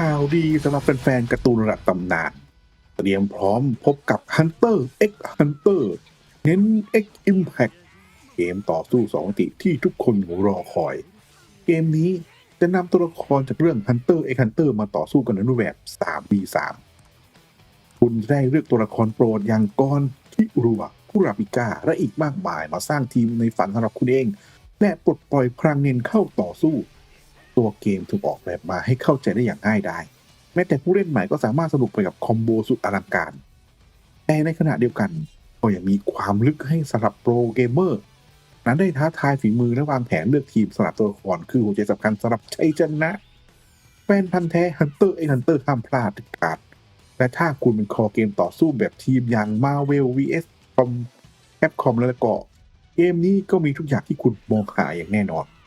ข่าวดีสำหรับแฟนๆการ์ตูนระดับตำนาน เตรียมพร้อมพบกับ Hunter x Hunter เน้น X Impact เกมต่อสู้สองมิติที่ทุกคนรอคอย เกมนี้จะนำตัวละครจากเรื่อง Hunter x Hunter มาต่อสู้กันในรูปแบบ 3v3 คุณจะได้เลือกตัวละครโปรดอย่างกอนคิรัวคุราบิก้าและอีกมากมายมาสร้างทีมในฝันสำหรับคุณเอง และปลดปล่อยพลังเน้นเข้าต่อสู้ ตัวเกมถูกออกแบบมาให้เข้าใจได้อย่างง่ายดายแม้แต่ผู้เล่นใหม่ก็สามารถสนุกไปกับคอมโบสุดอลังการ แต่ในขณะเดียวกัน ก็ยังมีความลึกให้สำหรับโปรเกมเมอร์ นั้นได้ท้าทายฝีมือและวางแผนเลือกทีมสำหรับตัวละครคือหัวใจสำคัญสำหรับชัยชนะ แฟนพันธ์แท้ Hunter x Hunter ห้ามพลาดเด็ดขาด และถ้าคุณเป็นคอเกมต่อสู้แบบทีมอย่าง Marvel vs คอมแคปคอมแล้วก็เกมนี้ก็มีทุกอย่างที่คุณมองหาอย่างแน่นอน